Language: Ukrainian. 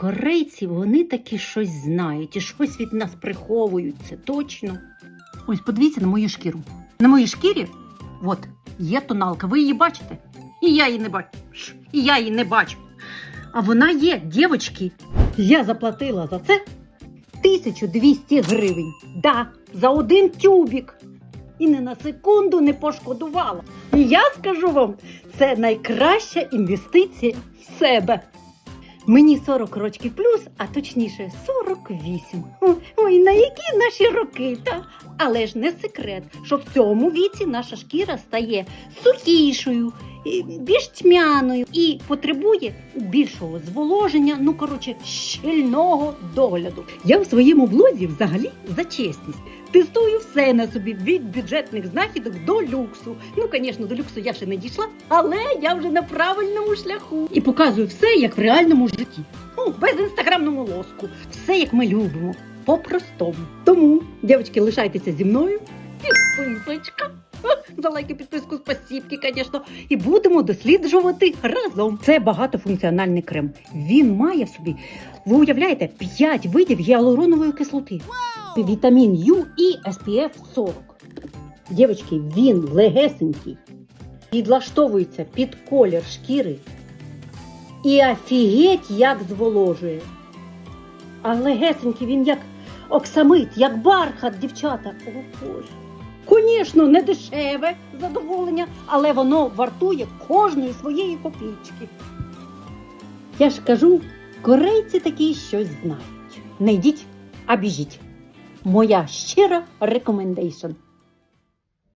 Корейці вони таки щось знають і щось від нас приховують, це точно. Ось подивіться на мою шкіру. На моїй шкірі от, є тоналка. Ви її бачите? І я її не бачу. І я її не бачу. А вона є, дівчатки. Я заплатила за це 1200 гривень. Да, за один тюбік. І не на секунду не пошкодувала. І я скажу вам, це найкраща інвестиція в себе. Мені 40 років плюс, а точніше 48. О, Ой, на які наші роки, та? Але ж не секрет, що в цьому віці наша шкіра стає сухішою, більш тьмяною і потребує більшого зволоження, ну коротше, щільного догляду. Я в своєму блозі взагалі за чесність. Тестую все на собі від бюджетних знахідок до люксу. Ну, звісно, до люксу я ще не дійшла, але я вже на правильному шляху і показую все як в реальному житті. Ну, без інстаграмному лоску. Все як ми любимо, по-простому. Тому, дівчатки, лишайтеся зі мною. Підписочка. За лайки, підписку, спасібки, звісно. І будемо досліджувати разом. Це багатофункціональний крем. Він має в собі, ви уявляєте, 5 видів гіалуронової кислоти вітамін Ю і SPF 40. Дівчатки, він легесенький, підлаштовується під колір шкіри і офігеть як зволожує. А легесенький він як оксамит, як бархат, дівчата. О Боже. Звісно, не дешеве задоволення, але воно вартує кожної своєї копійки. Я ж кажу, корейці такі щось знають. Не йдіть, а біжіть. Моя щира рекомендейшн.